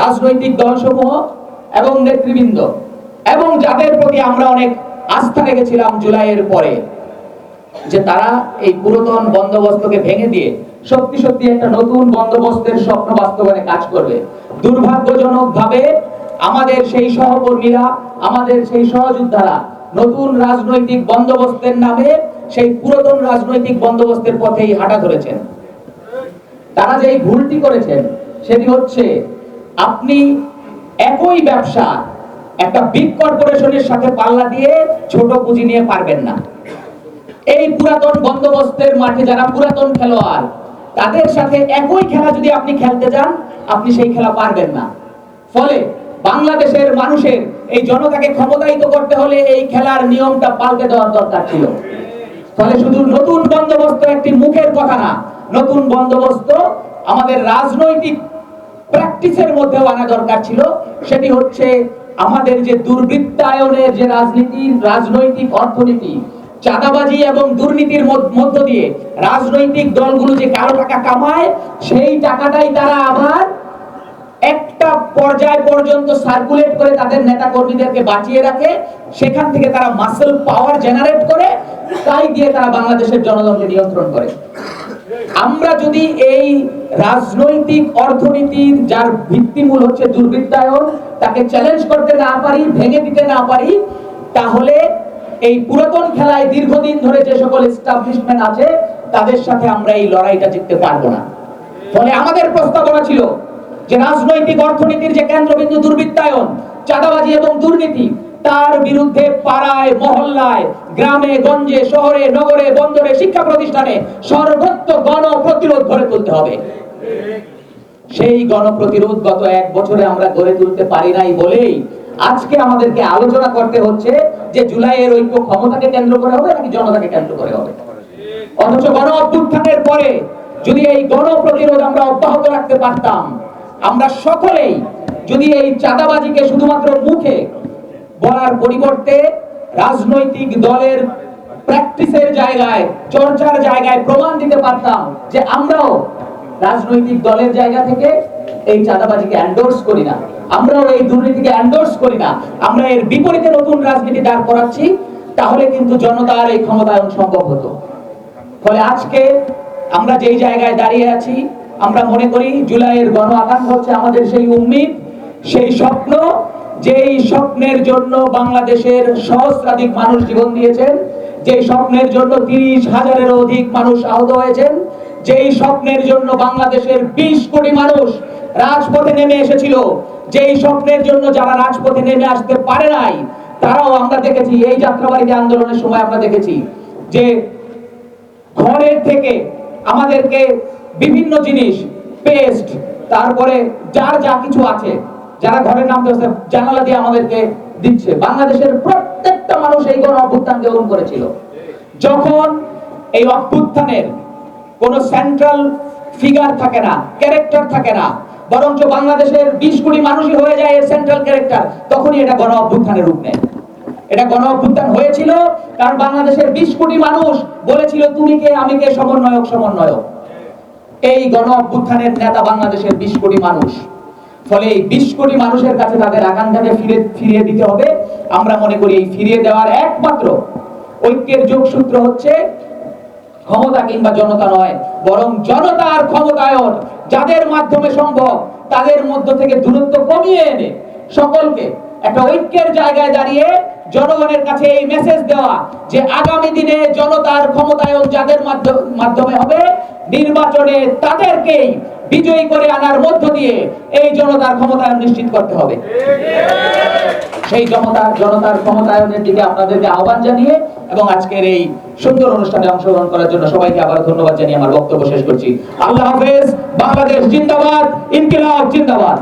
রাজনৈতিক দলসমূহ এবং নেতৃবৃন্দ এবং যাদের প্রতি আমরা অনেক আস্থা রেখেছিলাম জুলাইয়ের পরে, যে তারা এই পুরাতন বন্দোবস্তকে ভেঙে দিয়ে সত্যি সত্যি একটা নতুন বন্দোবস্তের স্বপ্ন বাস্তবায়নে কাজ করবে। দুর্ভাগ্যজনক ভাবে আমাদের সেই সহকর্মীরা, আমাদের সেই সহযোদ্ধারা নতুন রাজনৈতিক বন্দোবস্তের নামে সেই পুরাতন রাজনৈতিক বন্দোবস্তের পথেই হাঁটা ধরেছেন। তারা যেই ভুলটি করেছেন, সেটি হচ্ছে আপনি একই ব্যবসা একটা বিগ কর্পোরেশনের সাথে পাল্লা দিয়ে ছোট পুঁজি নিয়ে পারবেন না। এই পুরাতন বন্দোবস্তের মাঠে যারা পুরাতন খেলোয়াড়, তাদের সাথে একই খেলা যদি আপনি খেলতে যান, আপনি সেই খেলা পারবেন না। ফলে বাংলাদেশের মানুষের এই জনতাকে ক্ষমতায়িত করতে হলে এই খেলার নিয়মটা পাল্টে দেওয়ার দরকার ছিল। ফলে শুধু নতুন বন্দোবস্ত একটি মুখের কথা না, নতুন বন্দোবস্ত আমাদের রাজনৈতিক প্র্যাকটিসের মধ্যেও আনা দরকার ছিল। সেটি হচ্ছে আমাদের যে দুর্বৃত্তায়নের যে রাজনীতি, রাজনৈতিক অর্থনীতি, চাঁদাবাজি এবং দুর্নীতির মধ্য- দিয়ে রাজনৈতিক দলগুলো যে কালো টাকা কামায়, সেই টাকাটাই তারা আবার একটা পর্যায় পর্যন্ত সার্কুলেট করে তাদের নেতা কর্মীদেরকে বাঁচিয়ে রাখে। সেখান থেকে তারা মাসেল পাওয়ার জেনারেট করে, তাই দিয়ে তারা বাংলাদেশের জনগণকে নিয়ন্ত্রণ করে। আমরা যদি এই রাজনৈতিক অর্থনীতির যার ভিত্তিমূল হচ্ছে দুর্বৃত্তায়ন, তাকে চ্যালেঞ্জ করতে না পারি, ভেঙে দিতে না পারি, তাহলে এই পুরাতন খেলায় দীর্ঘদিন ধরে যে সকল এস্টাবলিশমেন্ট আছে, তাদের সাথে আমরা এই লড়াইটা জিততে পারব না। ফলে আমাদের প্রস্তাবনা ছিল যে রাজনৈতিক অর্থনীতির যে কেন্দ্রবিন্দু দুর্বৃত্তায়ন, চাঁদাবাজি এবং দুর্নীতি তার বিরুদ্ধে পাড়ায়, মহল্লায়, গ্রামে, গঞ্জে, শহরে, নগরে, বন্দরে, শিক্ষা প্রতিষ্ঠানে সর্বত্র গণ প্রতিরোধ গড়ে তুলতে হবে। সেই গণপ্রতিরোধ গত এক বছরে আমরা গড়ে তুলতে পারি নাই বলেই আজকে আমাদেরকে আলোচনা করতে হচ্ছে যে জুলাইয়ের ঐক্য ক্ষমতাকে কেন্দ্র করে হবে নাকি জনতাকে কেন্দ্র করে হবে? অথচ গণ অভ্যুত্থানের পরে যদি এই গণ প্রতিরোধ আমরা অব্যাহত রাখতে পারতাম, আমরা সকলেই যদি এই চাঁদাবাজিকে শুধুমাত্র মুখে বলার পরিবর্তে রাজনৈতিক দলের প্র্যাকটিসের জায়গায়, চর্চার জায়গায় প্রমাণ দিতে পারতাম যে আমরাও রাজনৈতিক দলের জায়গা থেকে এই চাঁদাবাজিকে এন্ডোর্স করি না। আমরাও এই দুর্নীতিকে এন্ডোর্স করি না। আমরা এর বিপরীতে নতুন রাজনীতি দাঁড় করাচ্ছি, তাহলে কিন্তু জনতার এই ক্ষমতায়ন সম্ভব হতো। ফলে আজকে আমরা যেই জায়গায় দাঁড়িয়ে আছি, আমরা মনে করি জুলাইয়ের গণ আকাঙ্ক্ষা হচ্ছে আমাদের সেই উম্মিদ, সেই স্বপ্ন যেই স্বপ্নের জন্য বাংলাদেশের সহস্রাধিক মানুষ জীবন দিয়েছেন, যেই স্বপ্নের জন্য তিরিশ হাজারেরও অধিক মানুষ আহত হয়েছেন, যেই স্বপ্নের জন্য বাংলাদেশের বিশ কোটি মানুষ রাজপথে নেমে এসেছিল, যেই স্বপ্নের জন্য যারা রাজপথে নেমে আসতে পারে নাই, তারাও আমরা দেখেছি, এই যাত্রাবাড়িতে আন্দোলনের সময় আমরা দেখেছি যে ঘরের থেকে আমাদেরকে বিভিন্ন জিনিস, পেস্ট, তারপরে যার যা কিছু আছে যারা ঘরের নাম দিয়েছে, জানালা দিয়ে আমাদেরকে দিচ্ছে। বাংলাদেশের প্রত্যেকটা মানুষ এই গণ অভ্যুত্থান গ্রহণ করেছিল। যখন এই অভ্যুত্থানের কোন সেন্ট্রাল ফিগার থাকে না ক্যারেক্টার থাকে না, বরঞ্চ বাংলাদেশের বিশ কোটি মানুষই হয়ে যায় এর সেন্ট্রাল ক্যারেক্টার তখনই এটা গণ অভ্যুত্থানের রূপ নেয়। এটা গণ অভ্যুত্থান হয়েছিল কারণ বাংলাদেশের বিশ কোটি মানুষ বলেছিল, তুমি কে, আমি কে, সমন্বয়ক সমন্বয়ক? এই গণ অভ্যুত্থানের নেতা বাংলাদেশের বিশ কোটি মানুষ। ফলে এই বিশ কোটি মানুষের কাছে তাদের আকাঙ্ক্ষাকে ফিরে ফিরিয়ে দিতে হবে। আমরা মনে করি এই ফিরিয়ে দেওয়ার একমাত্র ঐক্যের যোগসূত্র হচ্ছে ক্ষমতা কিংবা জনতা নয়, বরং জনতার ক্ষমতায়ন, যাদের মাধ্যমে সম্ভব, তাদের মধ্য থেকে দূরত্ব কমিয়ে এনে সকলকে একটা ঐক্যের জায়গায় দাঁড়িয়ে জনগণের কাছে এই মেসেজ দেওয়া যে আগামী দিনে জনতার ক্ষমতায়ন যাদের মাধ্যমে হবে, নির্বাচনে তাদেরকেই বিজয়ী করে আনার মধ্য দিয়ে এই জনতার ক্ষমতায়ন নিশ্চিত করতে হবে। সেই জনতার জনতার ক্ষমতায়নের দিকে আপনাদেরকে আহ্বান জানিয়ে এবং আজকের এই সুন্দর অনুষ্ঠানে অংশগ্রহণ করার জন্য সবাইকে আবার ধন্যবাদ জানিয়ে আমার বক্তব্য শেষ করছি। আল্লাহ হাফেজ, বাংলাদেশ জিন্দাবাদ, ইনকিলাব জিন্দাবাদ।